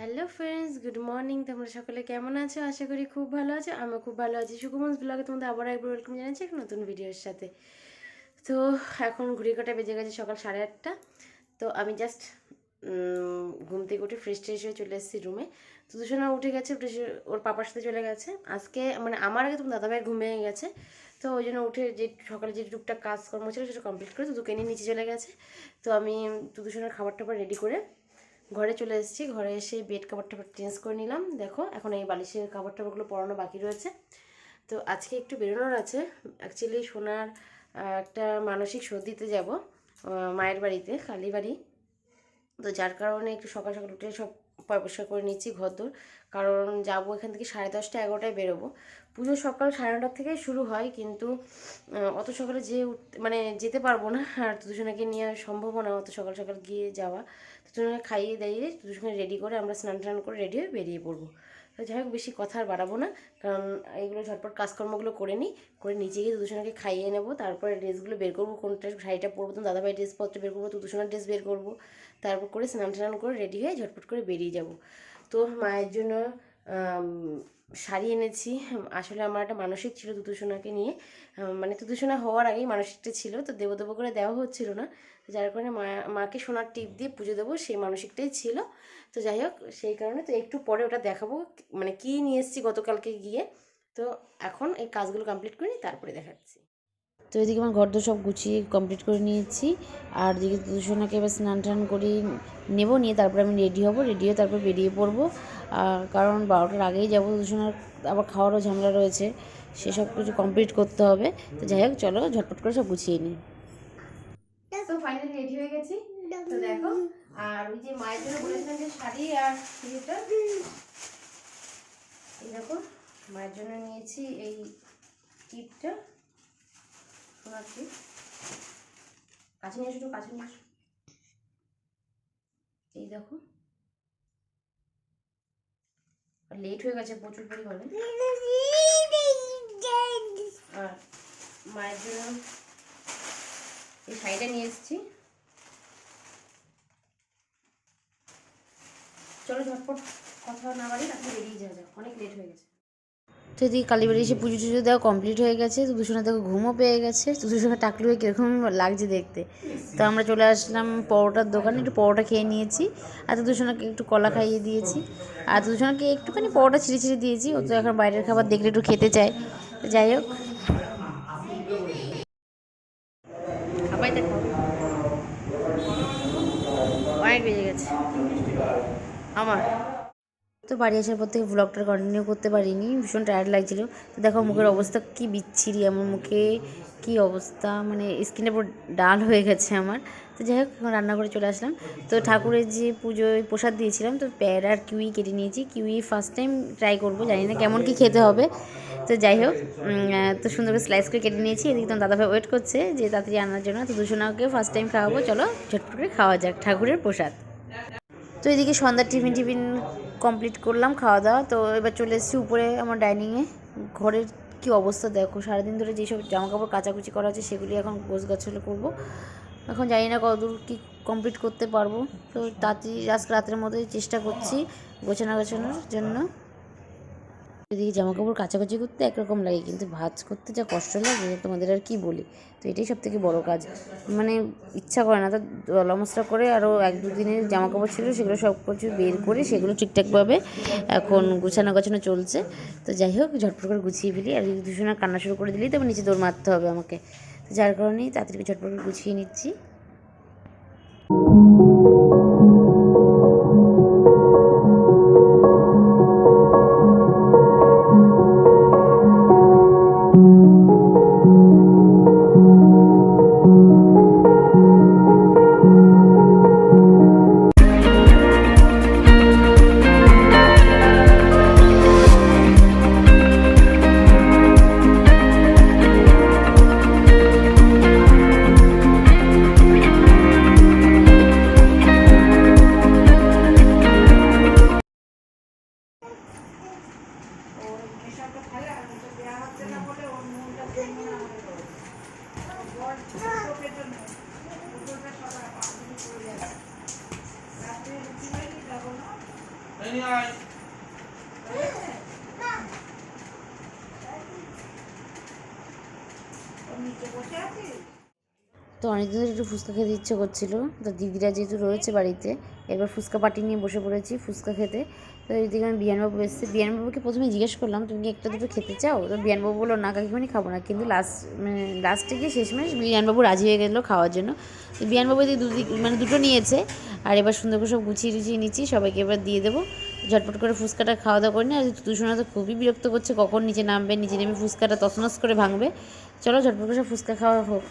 Hello friends good morning তোমরা সকলে কেমন আছো? আশা করি খুব ভালো আছো। আমি খুব ভালো আছি। সুকুমন্স ব্লগে তোমাদের আবার একবার ওয়েলকাম জানাচ্ছি এক নতুন ভিডিওর সাথে। তো এখন ঘুড়ি কাটা বেজে গেছে সকাল সাড়ে আটটা। তো আমি জাস্ট ঘুম থেকে উঠে ফ্রেশ ট্রেশ হয়ে চলে এসেছি রুমে তো দুশোনা উঠে গেছে ওর পাপার সাথে চলে গেছে। আজকে মানে আমার আগে তোমার দাদাভাই ঘুম ভেঙে গেছে। তো ওই জন্য উঠে যে সকালে যে টুকটাক কাজকর্ম ছিল সেটা কমপ্লিট করে দুদুকে নিয়ে নিচে চলে গেছে। তো আমি দুদুসোনার খাবার টাবার রেডি করে ঘরে চলে এসেছি। ঘরে এসে বেড কাপড় টাপড় চেঞ্জ করে নিলাম। দেখো, এখন এই বালিশের কাপড় টাপড়গুলো পরানো বাকি রয়েছে। তো আজকে একটু বেরোনোর আছে। অ্যাকচুয়ালি সোনার একটা মানসিক সর্দিতে দিতে যাব মায়ের বাড়িতে কালী বাড়ি তো যার কারণে একটু সকাল সকাল উঠে সব পরিষ্কার করে নিচ্ছি ঘরদোর। কারণ যাব এখান থেকে সাড়ে দশটা, এগারোটায় বেরোবো। পুজো সকাল সাড়ে নটার থেকেই শুরু হয়, কিন্তু অত সকালে যে মানে যেতে পারব না। আর দুজনকে নিয়ে সম্ভব না অত সকাল সকাল গিয়ে যাওয়া। দুজনকে খাইয়ে দাইয়ে দুজনকে রেডি করে আমরা স্নান টান করে রেডি হয়ে বেরিয়ে পড়ব। তো যাই হোক, বেশি কথা আর বাড়াবো না। কারণ এইগুলো ঝটপট কাজকর্মগুলো করে নিই, করে নিচে গিয়ে দুজনকে খাইয়ে নেব। তারপরে ড্রেসগুলো বের করব, কোনটা শাড়িটা পরবো, তো দাদাভাই ড্রেসপত্র বের করব দুজনের ড্রেস বের করব। তারপর করে স্নান টান করে রেডি হয়ে ঝটপট করে বেরিয়ে যাব। তো মায়ের জন্য শাড়ি এনেছি। আসলে আমার একটা মানসিক ছিল দুদুসোনাকে নিয়ে। মানে দুদুসোনা হওয়ার আগেই মানসিকটা ছিল, তো দেবো দেবো করে দেওয়া হচ্ছিল না। তো যার কারণে মা, মাকে সোনার টিপ দিয়ে পুজো দেবো, সেই মানসিকটাই ছিল। তো যাই হোক, সেই কারণে তো একটু পরে ওটা দেখাবো মানে কী নিয়ে এসেছি গতকালকে গিয়ে। তো এখন এই কাজগুলো কমপ্লিট করে তারপরে দেখাচ্ছি। তো এদিকে আমার ঘর সব গুছিয়ে কমপ্লিট করে নিয়েছি। আর এদিকে দুজনাকে এবার স্নান টান করে নেব, নিয়ে তারপরে আমি রেডি হব। রেডি হয়ে তারপর বেরিয়ে পড়ব। কারণ বারোটার আগেই যাব, দুজনের আবার খাওয়ারও ঝামেলা রয়েছে। সেসব কিছু কমপ্লিট করতে হবে। তো যাই হোক, চলো ঝটপট করে সব গুছিয়ে নিই। তো ফাইনালি রেডি হয়ে গেছি। তো দেখো, আর ওই যে মায়ের জন্য বলেছিলাম যে শাড়ি আর এই দেখো, মায়ের জন্য নিয়েছি এই টিপটা টিপ কাছে নিয়ে একটু কাছে নিয়ে এই দেখো। লেট হয়ে গেছে, প্রচুর পরিমাণে। আর মায়ের জন্য এই শাড়িটা নিয়ে এসেছি। চলো ঝটপট কথা না বাড়ি তারপরে বেরিয়ে যাওয়া যাক। অনেক লেট হয়ে গেছে। তো এদিকে কালীবাড়ি এসে পুজো টুজো দেওয়া কমপ্লিট হয়ে গেছে, তো দুশোনা দেখো ঘুমও পেয়ে গেছে, তো দুশোনা টাকলু হয়ে কীরকম লাগছে দেখতে। তো আমরা চলে আসলাম পরোটার দোকানে, একটু পরোটা খেয়ে নিয়েছি, আর তো দুশোনাকে একটু কলা খাইয়ে দিয়েছি, আর তো দুশোনাকে একটুখানি পরোটা ছিঁড়ে ছিঁড়ে দিয়েছি, ও তো এখন বাইরের খাবার দেখলে একটু খেতে চায়। যাই হোক খাবাই দেখো অনেক বেজে গেছে আমার তো বাড়ি আসার পর থেকে ব্লগটা কন্টিনিউ করতে পারিনি ভীষণ টায়ার্ড লাগছিল। তো দেখো মুখের অবস্থা কি বিচ্ছিরি আমার মুখে কি অবস্থা মানে স্কিনের পুরো ডাল হয়ে গেছে আমার। তো যাই হোক এখন রান্না করে চলে আসলাম। তো ঠাকুরের যে পুজোয় প্রসাদ দিয়েছিলাম তো প্যারা আর কিউই কেটে নিয়েছি। কিউই ফার্স্ট টাইম ট্রাই করব জানি না কেমন কি খেতে হবে। তো যাই হোক তো সুন্দর করে স্লাইস করে কেটে নিয়েছি। এদিকে তোমার দাদাভাই ওয়েট করছে যে তাড়াতাড়ি আনার জন্য। তো দুশোনাকে ফার্স্ট টাইম খাওয়াবো চলো ঝটপট করে খাওয়া যাক ঠাকুরের প্রসাদ। তো এদিকে সন্ধ্যার টিফিন টিফিন কমপ্লিট করলাম, খাওয়া দাওয়া। তো এবার চলে এসেছি উপরে আমার ডাইনিংয়ে ঘরের কি অবস্থা দেখো, সারাদিন ধরে যেসব জামাকাপড় কাচাকুচি করা আছে, সেগুলি এখন গোছ গাছলে করব। এখন জানি না কতদূর কি কমপ্লিট করতে পারব। তো তাড়াতাড়ি আজকে রাতের মধ্যে চেষ্টা করছি গোছানো গোছানোর জন্য। এদিকে জামা কাপড় কাচাকুচি করতে একরকম লাগে, কিন্তু ভাজ করতে যা কষ্ট লাগে তোমাদের আর কি বলি? তো এটাই সব থেকে বড়ো কাজ। মানে ইচ্ছা করে না, তো দলা মশলা করে আরও এক দুদিনের জামা কাপড় ছিল, সেগুলো সব কিছু বের করে সেগুলো ঠিকঠাকভাবে এখন গুছানো গোছানো চলছে। তো যাই হোক, ঝটপট করে গুছিয়ে ফেলি। আর যদি কান্না শুরু করে দিলেই তবে নিচে দৌড় মারতে হবে আমাকে। তো যার কারণেই তাড়াতাড়ি ঝটপট করে গুছিয়ে নিচ্ছি। তো অনেকদিন ধরে একটু ফুচকা খেতে ইচ্ছে করছিল। তো দিদিরা যেহেতু রয়েছে বাড়িতে, এবার ফুচকা পাটি নিয়ে বসে পড়েছি ফুচকা খেতে। তো এইদিকে আমি বিয়ানবাবু এসেছি। বিয়ানবাবুকে প্রথমে জিজ্ঞেস করলাম, তুমি কি একটা দুটো খেতে চাও? তো বিয়ানবাবু বলল, না কাকিমানি খাব না। কিন্তু লাস্ট মানে লাস্টে গিয়ে শেষমেশ বিয়ানবাবু রাজি হয়ে গেলো খাওয়ার জন্য। তো বিয়ানবাবু এদিকে দুদিক মানে দুটো নিয়েছে। আর এবার সুন্দর করে সব গুছিয়ে টুছিয়ে নিচ্ছি, সবাইকে এবার দিয়ে দেবো। ঝটপট করে ফুচকাটা খাওয়া দাওয়া করে নিই আর দূষণা তো খুবই বিরক্ত করছে, কখন নিচে নামবে, নিচে নেমে ফুচকাটা তসমস করে ভাঙবে। চলো ঝটপট করে সব ফুচকা খাওয়া হোক।